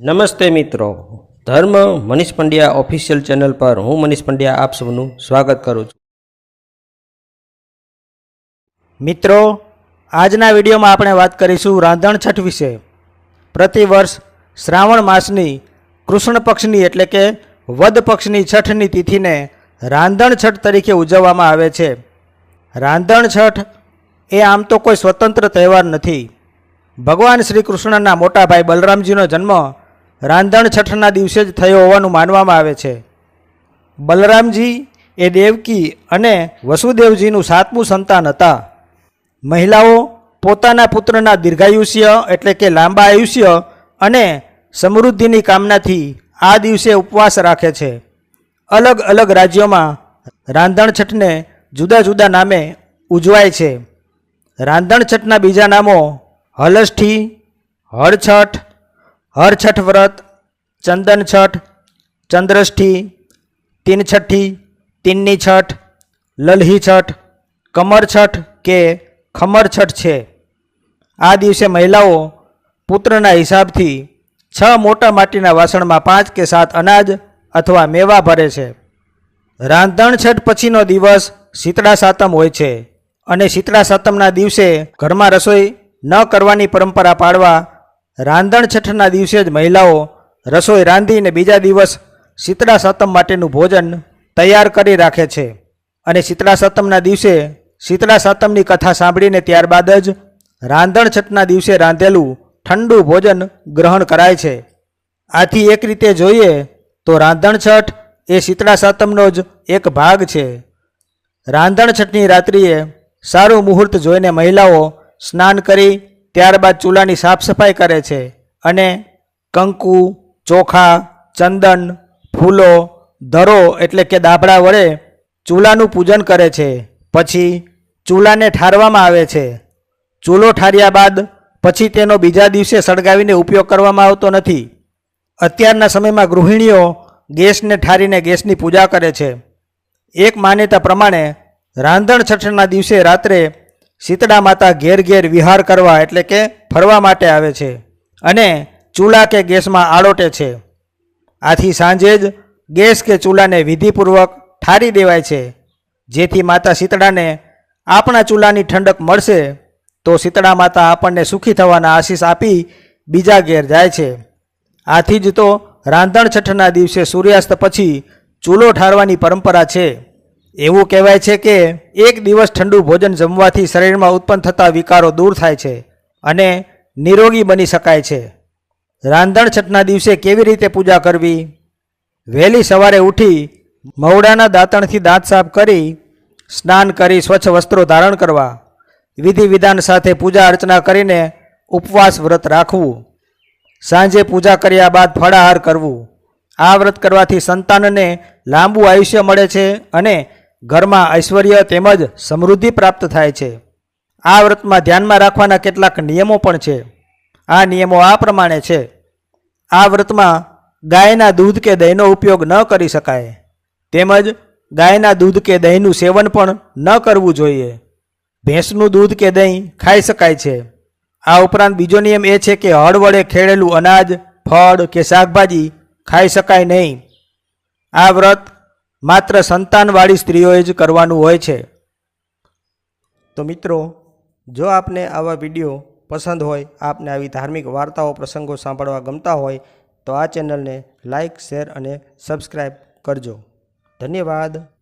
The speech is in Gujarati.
નમસ્તે મિત્રો. ધર્મ મનીષ પંડ્યા ઓફિશિયલ ચેનલ પર હું મનીષ પંડ્યા આપ સૌનું સ્વાગત કરું છું. મિત્રો, આજના વિડીયોમાં આપણે વાત કરીશું રાંધણ છઠ વિશે. પ્રતિવર્ષ શ્રાવણ માસની કૃષ્ણ પક્ષની એટલે કે વદ પક્ષની છઠની તિથિને રાંધણ છઠ તરીકે ઉજવવામાં આવે છે. રાંધણ છઠ એ આમ તો કોઈ સ્વતંત્ર તહેવાર નથી. ભગવાન શ્રી કૃષ્ણના મોટા ભાઈ બલરામજીનો જન્મ રાંધણ છઠના દિવસે જ થયો હોવાનું માનવામાં આવે છે. બલરામજી એ દેવકી અને વસુદેવજીનું સાતમું સંતાન હતા. મહિલાઓ પોતાના પુત્રના દીર્ઘાયુષ્ય એટલે કે લાંબા આયુષ્ય અને સમૃદ્ધિની કામનાથી આ દિવસે ઉપવાસ રાખે છે. અલગ અલગ રાજ્યોમાં રાંધણ છઠને જુદા જુદા નામે ઉજવાય છે. રાંધણ છઠના બીજા નામો હલષ્ઠી હળછઠ હરછઠ વ્રત, ચંદન છઠ, ચંદ્રષ્ઠી, તીન છઠ્ઠી, તીનની છઠ, લલહી છઠ, કમર છઠ કે ખમર છઠ છે. આ દિવસે મહિલાઓ પુત્રના હિસાબથી છ મોટા માટીના વાસણમાં પાંચ કે સાત અનાજ અથવા મેવા ભરે છે. રાંધણ છઠ પછીનો દિવસ શીતળા સાતમ હોય છે અને શીતળા સાતમના દિવસે ઘરમાં રસોઈ ન કરવાની પરંપરા પાડવા રાંધણ છઠના દિવસે જ મહિલાઓ રસોઈ રાંધીને બીજા દિવસ શીતળા સાતમ માટેનું ભોજન તૈયાર કરી રાખે છે. અને શીતળા સતમના દિવસે શીતળા સાતમની કથા સાંભળીને ત્યારબાદ જ રાંધણ છઠના દિવસે રાંધેલું ઠંડુ ભોજન ગ્રહણ કરાય છે. આથી એક રીતે જોઈએ તો રાંધણ છઠ એ શીતળા સાતમનો જ એક ભાગ છે. રાંધણ છઠની રાત્રિએ સારું મુહૂર્ત જોઈને મહિલાઓ સ્નાન કરી ત્યારબાદ ચૂલાની સાફ સફાઈ કરે છે અને કંકુ, ચોખા, ચંદન, ફૂલો, ધરો એટલે કે દાભડા વડે ચૂલાનું પૂજન કરે છે. પછી ચૂલાને ઠારવામાં આવે છે. ચૂલો ઠાર્યા બાદ પછી તેનો બીજા દિવસે સળગાવીને ઉપયોગ કરવામાં આવતો નથી. અત્યારના સમયમાં ગૃહિણીઓ ગેસને ઠારીને ગેસની પૂજા કરે છે. એક માન્યતા પ્રમાણે રાંધણ છઠના દિવસે રાત્રે શીતળા માતા ઘેર ઘેર વિહાર કરવા એટલે કે ફરવા માટે આવે છે અને ચૂલા કે ગેસમાં આળોટે છે. આથી સાંજે જ ગેસ કે ચૂલાને વિધિપૂર્વક ઠારી દેવાય છે. જેથી માતા શીતળાને આપણા ચૂલાની ઠંડક મળશે તો શીતળા માતા આપણને સુખી થવાના આશીષ આપી બીજા ઘેર જાય છે. આથી જ તો રાંધણ છઠના દિવસે સૂર્યાસ્ત પછી ચૂલો ઠારવાની પરંપરા છે. એવું કહેવાય છે કે એક દિવસ ઠંડુ ભોજન જમવાથી શરીરમાં ઉત્પન્ન થતા વિકારો દૂર થાય છે અને નિરોગી બની શકાય છે. રાંધણ છઠના દિવસે કેવી રીતે પૂજા કરવી? વહેલી સવારે ઉઠી મવડાના દાંતણથી દાંત સાફ કરી, સ્નાન કરી, સ્વચ્છ વસ્ત્રો ધારણ કરવા, વિધિ વિધાન સાથે પૂજા અર્ચના કરીને ઉપવાસ વ્રત રાખવું, સાંજે પૂજા કર્યા બાદ ફળાહાર કરવું. આ વ્રત કરવાથી સંતાનને લાંબુ આયુષ્ય મળે છે અને ઘરમાં ઐશ્વર્ય તેમજ સમૃદ્ધિ પ્રાપ્ત થાય છે. આ વ્રતમાં ધ્યાનમાં રાખવાના કેટલાક નિયમો પણ છે. આ નિયમો આ પ્રમાણે છે. આ વ્રતમાં ગાયના દૂધ કે દહીંનો ઉપયોગ ન કરી શકાય. તેમજ ગાયના દૂધ કે દહીંનું સેવન પણ ન કરવું જોઈએ. ભેંસનું દૂધ કે દહીં ખાઈ શકાય છે. આ ઉપરાંત બીજો નિયમ એ છે કે હળ વડે ખેડેલું અનાજ, ફળ કે શાકભાજી ખાઈ શકાય નહીં. આ વ્રત માત્ર સંતાનવાળી સ્ત્રીઓએ જ કરવાનું હોય છે. તો મિત્રો, જો આપને આવા વીડિયો પસંદ હોય, આપને આવી ધાર્મિક વાર્તાઓ, પ્રસંગો સાંભળવા ગમતા હોય, તો આ ચેનલને લાઈક, શેર અને સબસ્ક્રાઈબ કરજો. ધન્યવાદ.